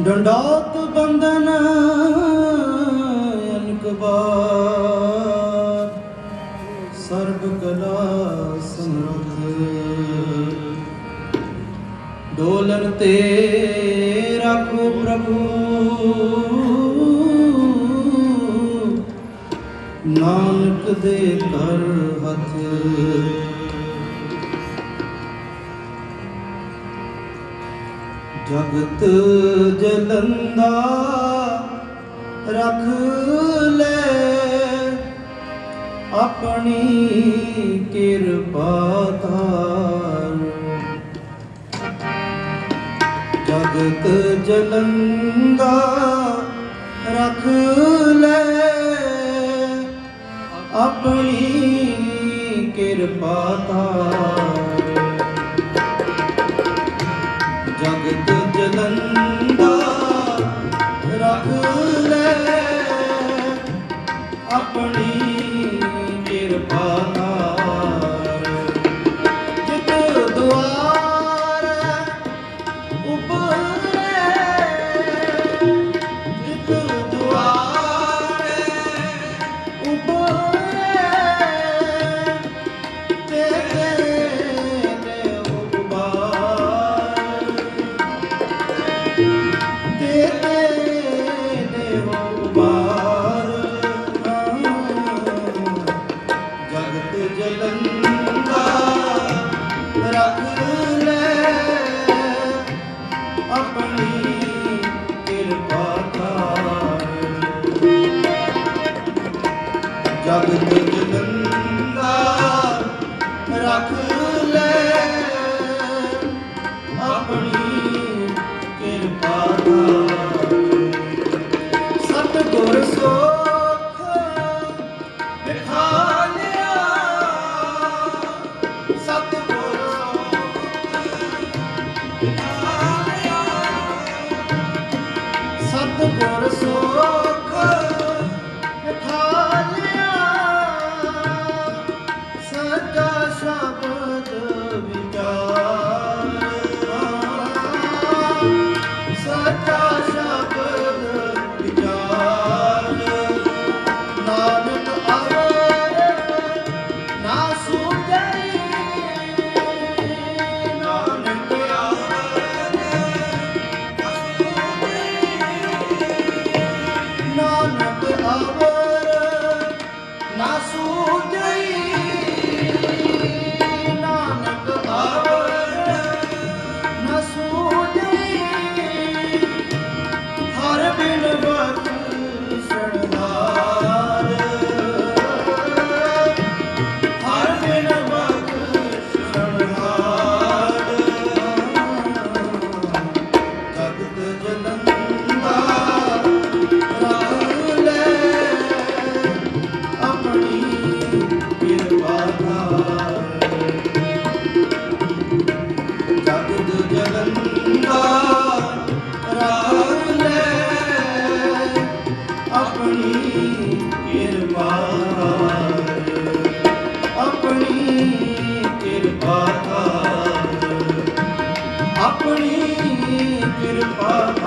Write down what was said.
ਡੰਡਾਤ ਬੰਦਨ ਅਨਕਬਾਰ ਸਰਬ ਕਲਾ ਸਮਰਥ। ਡੋਲਨ ਤੇ ਰੱਖੋ ਪ੍ਰਭੂ। ਨਾਨਕ ਦੇ ਕਰ ਹੱਥ। ਜਗਤ ਜਲੰਦਾ ਰੱਖ ਲੈ ਆਪਣੀ ਕਿਰਪਾ ਧਾਰ। ਜਗਤ ਜਲੰਦਾ ਰੱਖ ਲੈ ਆਪਣੀ ਕਿਰਪਾ ਧਾਰ। ਆਪਣੀ ਕਿਰਪਾ ਨਾਲ। ਜਿਤ ਦੁਆਰ ਉਪਰੇ ਜਿਤ ਦੁਆਰ ਉਪਰੇ ਤੇਰੇ ਨੇ ਉਪਾਰ। ਤੇਰੇ ਦੇਵ ਜਗਤ Yeah. ਨਾ ਸੁਝਈ ਕਿਰਪਾ